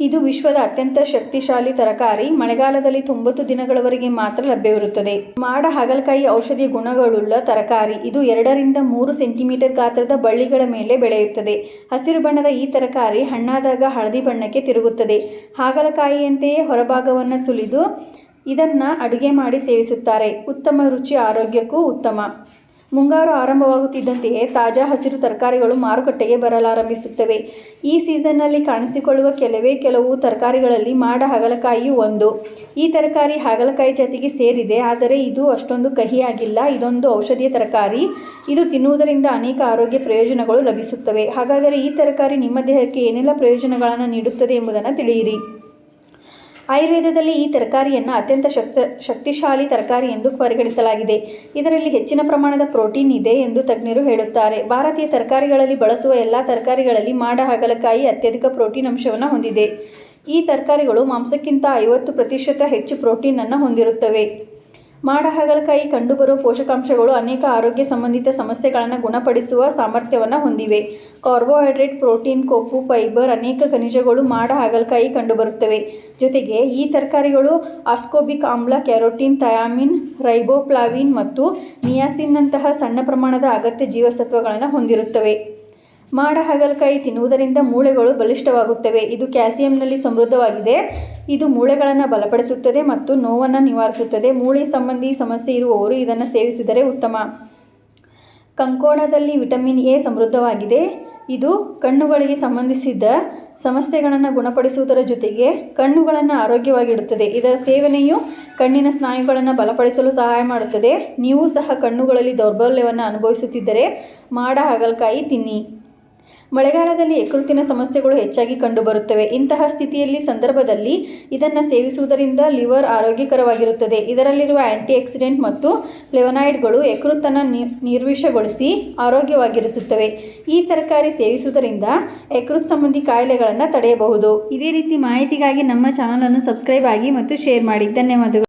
ಇದು ವಿಶ್ವದ ಅತ್ಯಂತ ಶಕ್ತಿಶಾಲಿ ತರಕಾರಿ. ಮಳೆಗಾಲದಲ್ಲಿ ತೊಂಬತ್ತು ದಿನಗಳವರೆಗೆ ಮಾತ್ರ ಲಭ್ಯವಿರುತ್ತದೆ. ಮಾಡ ಹಾಗಲಕಾಯಿ ಔಷಧಿ ಗುಣಗಳುಳ್ಳ ತರಕಾರಿ. ಇದು ಎರಡರಿಂದ ಮೂರು ಸೆಂಟಿಮೀಟರ್ ಗಾತ್ರದ ಬಳ್ಳಿಗಳ ಮೇಲೆ ಬೆಳೆಯುತ್ತದೆ. ಹಸಿರು ಬಣ್ಣದ ಈ ತರಕಾರಿ ಹಣ್ಣಾದಾಗ ಹಳದಿ ಬಣ್ಣಕ್ಕೆ ತಿರುಗುತ್ತದೆ. ಹಾಗಲಕಾಯಿಯಂತೆಯೇ ಹೊರಭಾಗವನ್ನು ಸುಲಿದು ಇದನ್ನು ಅಡುಗೆ ಮಾಡಿ ಸೇವಿಸುತ್ತಾರೆ. ಉತ್ತಮ ರುಚಿ ಆರೋಗ್ಯಕ್ಕೂ ಉತ್ತಮ. ಮುಂಗಾರು ಆರಂಭವಾಗುತ್ತಿದ್ದಂತೆಯೇ ತಾಜಾ ಹಸಿರು ತರಕಾರಿಗಳು ಮಾರುಕಟ್ಟೆಗೆ ಬರಲಾರಂಭಿಸುತ್ತವೆ. ಈ ಸೀಸನ್ನಲ್ಲಿ ಕಾಣಿಸಿಕೊಳ್ಳುವ ಕೆಲವೇ ಕೆಲವು ತರಕಾರಿಗಳಲ್ಲಿ ಮಾಡ ಹಾಗಲಕಾಯಿಯು ಒಂದು. ಈ ತರಕಾರಿ ಹಾಗಲಕಾಯಿ ಜಾತಿಗೆ ಸೇರಿದೆ, ಆದರೆ ಇದು ಅಷ್ಟೊಂದು ಕಹಿಯಾಗಿಲ್ಲ. ಇದೊಂದು ಔಷಧೀಯ ತರಕಾರಿ. ಇದು ತಿನ್ನುವುದರಿಂದ ಅನೇಕ ಆರೋಗ್ಯ ಪ್ರಯೋಜನಗಳು ಲಭಿಸುತ್ತವೆ. ಹಾಗಾದರೆ ಈ ತರಕಾರಿ ನಿಮ್ಮ ದೇಹಕ್ಕೆ ಏನೆಲ್ಲ ಪ್ರಯೋಜನಗಳನ್ನು ನೀಡುತ್ತದೆ ಎಂಬುದನ್ನು ತಿಳಿಯಿರಿ. ಆಯುರ್ವೇದದಲ್ಲಿ ಈ ತರಕಾರಿಯನ್ನು ಅತ್ಯಂತ ಶಕ್ತ, ಶಕ್ತಿಶಾಲಿ ತರಕಾರಿ ಎಂದು ಪರಿಗಣಿಸಲಾಗಿದೆ. ಇದರಲ್ಲಿ ಹೆಚ್ಚಿನ ಪ್ರಮಾಣದ ಪ್ರೋಟೀನ್ ಇದೆ ಎಂದು ತಜ್ಞರು ಹೇಳುತ್ತಾರೆ. ಭಾರತೀಯ ತರಕಾರಿಗಳಲ್ಲಿ ಬಳಸುವ ಎಲ್ಲ ತರಕಾರಿಗಳಲ್ಲಿ ಮಾಡ ಹಾಗಲಕಾಯಿ ಅತ್ಯಧಿಕ ಪ್ರೋಟೀನ್ ಅಂಶವನ್ನು ಹೊಂದಿದೆ. ಈ ತರಕಾರಿಗಳು ಮಾಂಸಕ್ಕಿಂತ ಐವತ್ತು ಪ್ರತಿಶತ ಹೆಚ್ಚು ಪ್ರೋಟೀನನ್ನು ಹೊಂದಿರುತ್ತವೆ. ಮಾಡ ಹಾಗಲಕಾಯಿ ಕಂಡುಬರುವ ಪೋಷಕಾಂಶಗಳು ಅನೇಕ ಆರೋಗ್ಯ ಸಂಬಂಧಿತ ಸಮಸ್ಯೆಗಳನ್ನು ಗುಣಪಡಿಸುವ ಸಾಮರ್ಥ್ಯವನ್ನು ಹೊಂದಿವೆ. ಕಾರ್ಬೋಹೈಡ್ರೇಟ್, ಪ್ರೋಟೀನ್, ಕೊಬ್ಬು, ಫೈಬರ್ ಅನೇಕ ಖನಿಜಗಳು ಮಾಡ ಹಾಗಲಕಾಯಿ ಕಂಡುಬರುತ್ತವೆ. ಜೊತೆಗೆ ಈ ತರಕಾರಿಗಳು ಆಸ್ಕೋಬಿಕ್ ಆಮ್ಲ, ಕ್ಯಾರೋಟಿನ್, ಥಯಾಮಿನ್, ರೈಬೋಪ್ಲಾವಿನ್ ಮತ್ತು ನಿಯಾಸಿನ್ನಂತಹ ಸಣ್ಣ ಪ್ರಮಾಣದ ಅಗತ್ಯ ಜೀವಸತ್ವಗಳನ್ನು ಹೊಂದಿರುತ್ತವೆ. ಮಾಡ ಹಾಗಲಕಾಯಿ ತಿನ್ನುವುದರಿಂದ ಮೂಳೆಗಳು ಬಲಿಷ್ಠವಾಗುತ್ತವೆ. ಇದು ಕ್ಯಾಲ್ಸಿಯಂನಲ್ಲಿ ಸಮೃದ್ಧವಾಗಿದೆ. ಇದು ಮೂಳೆಗಳನ್ನು ಬಲಪಡಿಸುತ್ತದೆ ಮತ್ತು ನೋವನ್ನು ನಿವಾರಿಸುತ್ತದೆ. ಮೂಳೆ ಸಂಬಂಧಿ ಸಮಸ್ಯೆ ಇರುವವರು ಇದನ್ನು ಸೇವಿಸಿದರೆ ಉತ್ತಮ. ಕಂಕೋಣದಲ್ಲಿ ವಿಟಮಿನ್ ಎ ಸಮೃದ್ಧವಾಗಿದೆ. ಇದು ಕಣ್ಣುಗಳಿಗೆ ಸಂಬಂಧಿಸಿದ ಸಮಸ್ಯೆಗಳನ್ನು ಗುಣಪಡಿಸುವುದರ ಜೊತೆಗೆ ಕಣ್ಣುಗಳನ್ನು ಆರೋಗ್ಯವಾಗಿಡುತ್ತದೆ. ಇದರ ಸೇವನೆಯು ಕಣ್ಣಿನ ಸ್ನಾಯುಗಳನ್ನು ಬಲಪಡಿಸಲು ಸಹಾಯ ಮಾಡುತ್ತದೆ. ನೀವು ಸಹ ಕಣ್ಣುಗಳಲ್ಲಿ ದೌರ್ಬಲ್ಯವನ್ನು ಅನುಭವಿಸುತ್ತಿದ್ದರೆ ಮಾಡ ಹಾಗಲಕಾಯಿ ತಿನ್ನಿ. ಮಳೆಗಾಲದಲ್ಲಿ ಯಕೃತ್ತಿನ ಸಮಸ್ಯೆಗಳು ಹೆಚ್ಚಾಗಿ ಕಂಡುಬರುತ್ತವೆ. ಇಂತಹ ಸ್ಥಿತಿಯಲ್ಲಿ ಸಂದರ್ಭದಲ್ಲಿ ಇದನ್ನು ಸೇವಿಸುವುದರಿಂದ ಲಿವರ್ ಆರೋಗ್ಯಕರವಾಗಿರುತ್ತದೆ. ಇದರಲ್ಲಿರುವ ಆ್ಯಂಟಿ ಆಕ್ಸಿಡೆಂಟ್ ಮತ್ತು ಫ್ಲೆವನಾಯ್ಡ್ಗಳು ಯಕೃತ್ತನ್ನು ನಿರ್ವಿಷಗೊಳಿಸಿ ಆರೋಗ್ಯವಾಗಿರಿಸುತ್ತವೆ. ಈ ತರಕಾರಿ ಸೇವಿಸುವುದರಿಂದ ಯಕೃತ್ ಸಂಬಂಧಿ ಕಾಯಿಲೆಗಳನ್ನು ತಡೆಯಬಹುದು. ಇದೇ ರೀತಿ ಮಾಹಿತಿಗಾಗಿ ನಮ್ಮ ಚಾನಲನ್ನು ಸಬ್ಸ್ಕ್ರೈಬ್ ಆಗಿ ಮತ್ತು ಶೇರ್ ಮಾಡಿ. ಧನ್ಯವಾದಗಳು.